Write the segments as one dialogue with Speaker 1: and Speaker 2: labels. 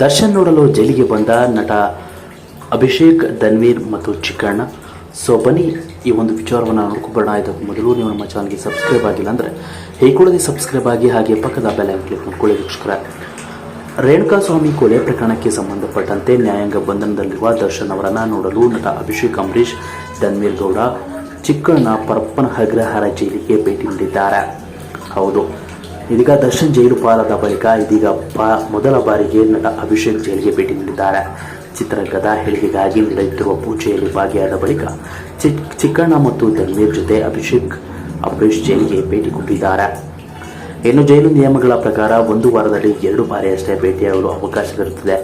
Speaker 1: ದರ್ಶನ್ ನೋಡಲು ಜೈಲಿಗೆ ಬಂದ ನಟ ಅಭಿಷೇಕ್ ಧನ್ವೀರ್ ಮತ್ತು ಚಿಕ್ಕಣ್ಣ. ಸೊ ಬನ್ನಿ, ಈ ಒಂದು ವಿಚಾರವನ್ನು ನೋಡ್ಕೊಬರೋಣ ಇದಕ್ಕೂ ಮೊದಲು ನೀವು ನಮ್ಮ ಚಾನಲ್ಗೆ ಸಬ್ಸ್ಕ್ರೈಬ್ ಆಗಿಲ್ಲ ಅಂದರೆ ಹೇಗೊಳ್ಳದೆ ಸಬ್ಸ್ಕ್ರೈಬ್ ಆಗಿ ಹಾಗೆ ಪಕ್ಕದ ಬೆಲ್ ಕ್ಲಿಕ್ ಮಾಡ್ಕೊಳ್ಳಿ ರೇಣುಕಾ ಸ್ವಾಮಿ ಕೊಲೆ ಪ್ರಕರಣಕ್ಕೆ ಸಂಬಂಧಪಟ್ಟಂತೆ ನ್ಯಾಯಾಂಗ ಬಂಧನದಲ್ಲಿರುವ ದರ್ಶನ್ ಅವರನ್ನು ನೋಡಲು ನಟ ಅಭಿಷೇಕ್ ಅಂಬರೀಷ್, ಧನ್ವೀರ್ ಗೌಡ, ಚಿಕ್ಕಣ್ಣ ಪರಪ್ಪನ ಅಗ್ರಹಾರ ಜೈಲಿಗೆ ಭೇಟಿ ನೀಡಿದ್ದಾರೆ. ಹೌದು. ಇದೀಗ ದರ್ಶನ್ ಜೈಲು ಪಾಲಾದ ಬಳಿಕ ಇದೀಗ ಪಾ ಮೊದಲ ಬಾರಿಗೆ ನಟ ಅಭಿಷೇಕ್ ಜೈಲಿಗೆ ಭೇಟಿ ನೀಡಿದ್ದಾರೆ. ಚಿತ್ರರಂಗದ ಹೇಳಿಕೆಗಾಗಿ ನಡೆಯುತ್ತಿರುವ ಪೂಜೆಯಲ್ಲಿ ಭಾಗಿಯಾದ ಬಳಿಕ ಚಿಕ್, ಚಿಕ್ಕಣ್ಣ ಮತ್ತು ಧನ್ವೀರ್ ಜೊತೆ ಅಭಿಷೇಕ್, ಅಂಬರೀಷ್ ಜೈಲಿಗೆ ಭೇಟಿ ಕೊಟ್ಟಿದ್ದಾರೆ. ಇನ್ನು ಜೈಲು ನಿಯಮಗಳ ಪ್ರಕಾರ ಒಂದು ವಾರದಲ್ಲಿ ಎರಡು ಬಾರಿಯಷ್ಟೇ ಭೇಟಿಯಾಗಲು ಅವಕಾಶವಿರುತ್ತದೆ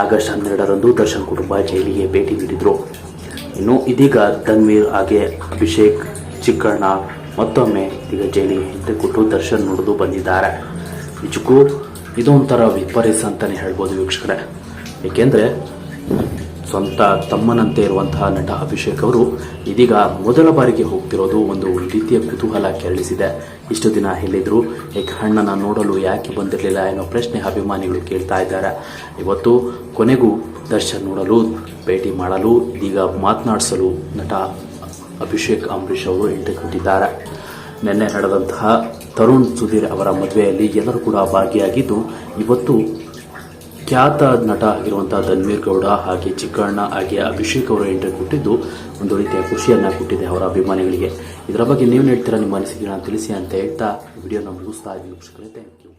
Speaker 1: ಆಗಸ್ಟ್ ಹನ್ನೆರಡರಂದು ದರ್ಶನ್ ಕುಟುಂಬ ಜೈಲಿಗೆ ಭೇಟಿ ನೀಡಿದರು. ಇನ್ನು ಇದೀಗ ತನ್ವೀರ್ ಹಾಗೆ ಅಭಿಷೇಕ್, ಚಿಕ್ಕಣ್ಣ ಮತ್ತೊಮ್ಮೆ ಈಗ ಜೈಲಿ ಹಿಂದೆ ಕೊಟ್ಟು ದರ್ಶನ್ ನೋಡಿದು ಬಂದಿದ್ದಾರೆ. ನಿಜಕ್ಕೂ ಇದೊಂಥರ ವಿಪರೀತ ಅಂತಲೇ ಹೇಳ್ಬೋದು ವೀಕ್ಷಕರೇ. ಏಕೆಂದರೆ ಸ್ವಂತ ತಮ್ಮನಂತೆ ಇರುವಂತಹ ನಟ ಅಭಿಷೇಕ್ ಅವರು ಇದೀಗ ಮೊದಲ ಬಾರಿಗೆ ಹೋಗ್ತಿರೋದು ಒಂದು ರೀತಿಯ ಕುತೂಹಲ ಕೆರಳಿಸಿದೆ. ಇಷ್ಟು ದಿನ ಹೇಳಿದ್ರು ಏಕೆ ಹಣ್ಣನ್ನು ನೋಡಲು ಯಾಕೆ ಬಂದಿರಲಿಲ್ಲ? ಅನ್ನೋ ಪ್ರಶ್ನೆ ಅಭಿಮಾನಿಗಳು ಕೇಳ್ತಾ ಇದ್ದಾರೆ. ಇವತ್ತು ಕೊನೆಗೂ ದರ್ಶನ್ ನೋಡಲು, ಭೇಟಿ ಮಾಡಲು, ಇದೀಗ ಮಾತನಾಡಿಸಲು ನಟ ಅಭಿಷೇಕ್ ಅಂಬರೀಷ್ ಅವರು ಎಂಟ್ರಿ ಕೊಟ್ಟಿದ್ದಾರೆ ನಿನ್ನೆ ನಡೆದಂತಹ ತರುಣ್ ಸುಧೀರ್ ಅವರ ಮದುವೆಯಲ್ಲಿ ಎಲ್ಲರೂ ಕೂಡ ಭಾಗಿಯಾಗಿದ್ದು, ಇವತ್ತು ಖ್ಯಾತ ನಟ ಆಗಿರುವಂತಹ ಧನ್ವೀರ್ ಗೌಡ ಹಾಗೆ ಚಿಕ್ಕಣ್ಣ ಹಾಗೆ ಅಭಿಷೇಕ್ ಅವರು ಎಂಟ್ರಿ ಕೊಟ್ಟಿದ್ದು, ಒಂದು ರೀತಿಯ ಖುಷಿಯನ್ನ ಕೊಟ್ಟಿದೆ ಅವರ ಅಭಿಮಾನಿಗಳಿಗೆ. ಇದರ ಬಗ್ಗೆ ನೀವು ಹೇಳ್ತೀರಾ, ನಿಮ್ಮ ಅನಿಸಿಕೆಗಳನ್ನು ತಿಳಿಸಿ ಅಂತ ಹೇಳ್ತಾ ವಿಡಿಯೋನ ಮುಗಿಸ್ತಾ ಇದ್ದೀನಿ. Thank you